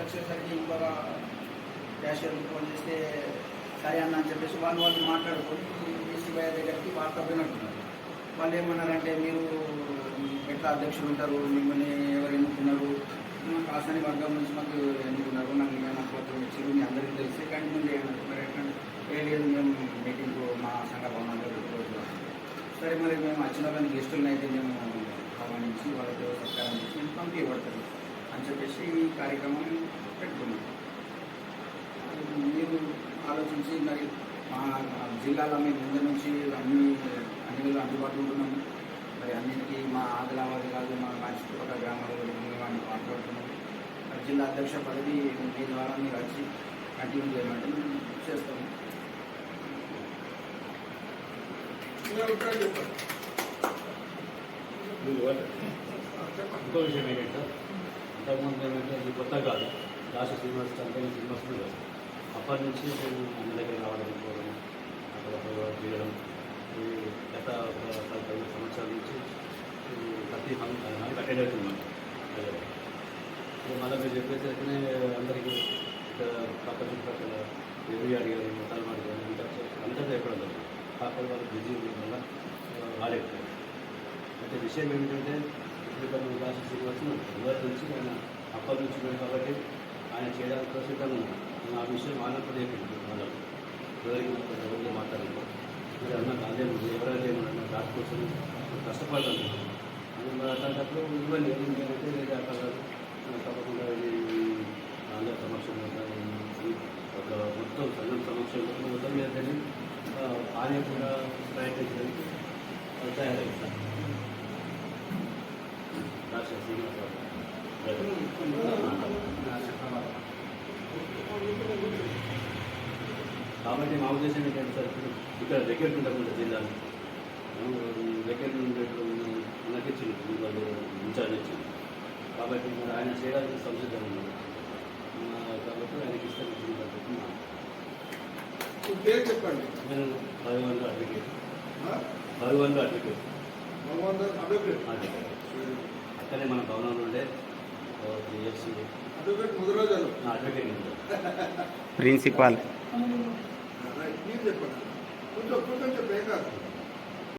వచ్చేసరికి ఇంకొక cashier phone చేస్తే సరే అన్న అని చెప్పేసి వాళ్ళు వాళ్ళు మాట్లాడుకొని ఈసీ భయ దగ్గరికి వార్త పోయినట్టున్నారు. వాళ్ళు ఏమన్నారంటే మీరు ఎట్లా అధ్యక్షులు ఉంటారు? మిమ్మల్ని ఎవరు ఎన్నుకున్నారు? మా కాసాని వర్గం నుంచి మాకు ఎన్నుకున్నారు. నాకు ఏమైనా పత్రం ఇచ్చారు మీ అందరికీ తెలిసి కంటిన్యూ చేయండి మరి ఎట్లా? ఏ లేదు మేము మీటింగ్ మా సంఘ భవనంలో సరే మరి మేము వచ్చిన వాళ్ళని గెస్టులను అయితే మేము ఆహ్వానించి వాళ్ళతో సత్కారం చేసి మేము పంపించబడతారు అని చెప్పేసి ఈ కార్యక్రమం పెట్టుకున్నాం. మీరు ఆలోచించి మరి మా జిల్లాలో మేము ముందు నుంచి అన్ని అన్ని వేళ అందుబాటులో ఉంటున్నాము. మరి అన్నిటికీ మా ఆదిలాబాద్ కాదు మా మా చుట్టుపక్కల గ్రామాల్లో అన్ని మాట్లాడుతున్నాం మరి జిల్లా అధ్యక్ష పదవి మీ ద్వారా మీరు వచ్చి కంటిన్యూ చేయమంటే మేము చేస్తాము. ఇంకో విషయం ఏంటంటే ఇంతకుముందు ఏమంటే ఇది కొత్త కాదు. రాష్ట్ర శ్రీనివాస్ అంటే శ్రీనివాస్ కాదు అప్పటి నుంచి నేను అన్ని దగ్గర రావడం పోవడం అక్కడ చేయడం ఈ గత ఒక పది పదిహేను సంవత్సరాల నుంచి ప్రతి ఫంక్షన్ అటెండ్ అవుతున్నాం. మళ్ళీ మీరు చెప్పేసరికనే అందరికీ ఇక్కడ పక్క పక్కన ఎవరి అడిగారు మొత్తాలు అడిగారు అంతా అంతా చెప్పడం జరిగింది కాకపోతే వాళ్ళు బిజీ ఉండడం వల్ల రాలేదు. అయితే విషయం ఏమిటంటే ఎందుకంటే మనం రాష్ట్ర శ్రీనివాసం మొదటి నుంచి ఆయన అప్పటి నుంచి ఉన్నాడు కాబట్టి ఆయన చేయడానికి కోసం తను ఆ విషయం ఆనప్పుడు మనం వాళ్ళకు ఎవరికి ఎవరితో మాట్లాడింది మరి అన్న అదే ఎవరైనా ఏమన్నా దాని కోసం కష్టపడతాను అది మరి అట్లాంటప్పుడు ఇవ్వండి ఏంటంటే లేదా అక్కడ తప్పకుండా ఇది అందరి సమక్షంలో ఒక మొత్తం సంఘం సమక్షంలో మొత్తం లేదని ఆయన కూడా ప్రయత్నించడానికి తయారవుతాను కాబట్టి మా ఉద్దేశం ఏంటంటే సార్ ఇప్పుడు ఇక్కడ దగ్గర ఉండకుండా జిల్లాలో. దగ్గర ఉండేటువంటి ఉన్నకిచ్చింది వాళ్ళు ఇన్ఛార్జ్ ఇచ్చింది. కాబట్టి మరి ఆయన చేయడానికి సంసిద్ధం ఉన్నది ఆ, కాబట్టి ఆయనకి ఇస్తాను పేరు చెప్పండి. నేను భగవాన్లో అడ్వకేట్. ఆ? భగవాన్లో అడ్వకేట్. అడ్వకేట్. అడ్వకేట్. అక్కడే మన భవనంలో ఉండే ప్రిన్సిపాల్.